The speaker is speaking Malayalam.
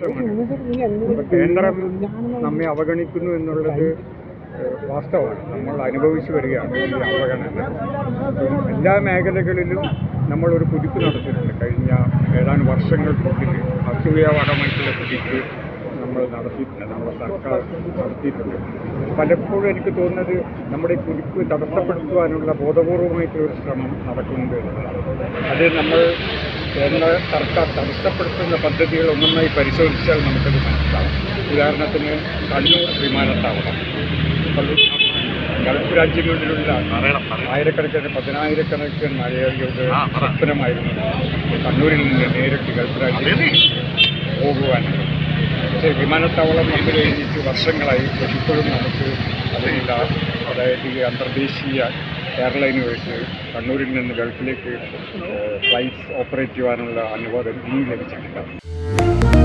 പ്രശ്നമാണ് കേന്ദ്രം നമ്മെ അവഗണിക്കുന്നു എന്നുള്ളത് വാസ്തവമാണ്. നമ്മൾ അനുഭവിച്ചു വരികയാണ് ഈ അവഗണന. എല്ലാ മേഖലകളിലും നമ്മളൊരു കുതിപ്പ് നടത്തിയിട്ടുണ്ട്. കഴിഞ്ഞ ഏതാനും വർഷങ്ങൾക്കുള്ളിൽ അസൂയാവഹമായിട്ടുള്ള കുതിപ്പ് നമ്മൾ നടത്തിയിട്ടുണ്ട്. നമ്മുടെ സർക്കാർ നടത്തിയിട്ടുണ്ട്. പലപ്പോഴും എനിക്ക് തോന്നുന്നത് നമ്മുടെ ഈ കുതിപ്പ് തടസ്സപ്പെടുത്തുവാനുള്ള ബോധപൂർവമായിട്ടുള്ള ഒരു ശ്രമം നടക്കുന്നുണ്ട് എന്നുള്ളതാണ്. അത് നമ്മൾ കേന്ദ്ര സർക്കാർ തടസ്സപ്പെടുത്തുന്ന പദ്ധതികൾ ഒന്നൊന്നായി പരിശോധിച്ചാൽ നമുക്കത് മനസ്സിലാവും. ഉദാഹരണത്തിന് കണ്ണൂർ വിമാനത്താവളം. ഗൾഫ് രാജ്യങ്ങളിലുള്ള ആയിരക്കണക്കിന് പതിനായിരക്കണക്കിന് മലയാളികളുടെ സ്വപ്നമായിരുന്നു. കണ്ണൂരിൽ നിന്ന് നേരിട്ട് ഗൾഫ് രാജ്യങ്ങളിൽ പോകുവാൻ പക്ഷേ വിമാനത്താവളം വന്നു കഴിഞ്ഞിട്ട് വർഷങ്ങളായി പക്ഷെ ഇപ്പോഴും നമുക്ക് അതിനുള്ള അതായത് ഈ അന്തർദേശീയ എയർലൈനുമായിട്ട് കണ്ണൂരിൽ നിന്ന് ഗൾഫിലേക്ക് ഫ്ലൈറ്റ്സ് ഓപ്പറേറ്റ് ചെയ്യാനുള്ള അനുവാദം ഇനിയും ലഭിച്ചിട്ടില്ല.